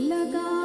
લગા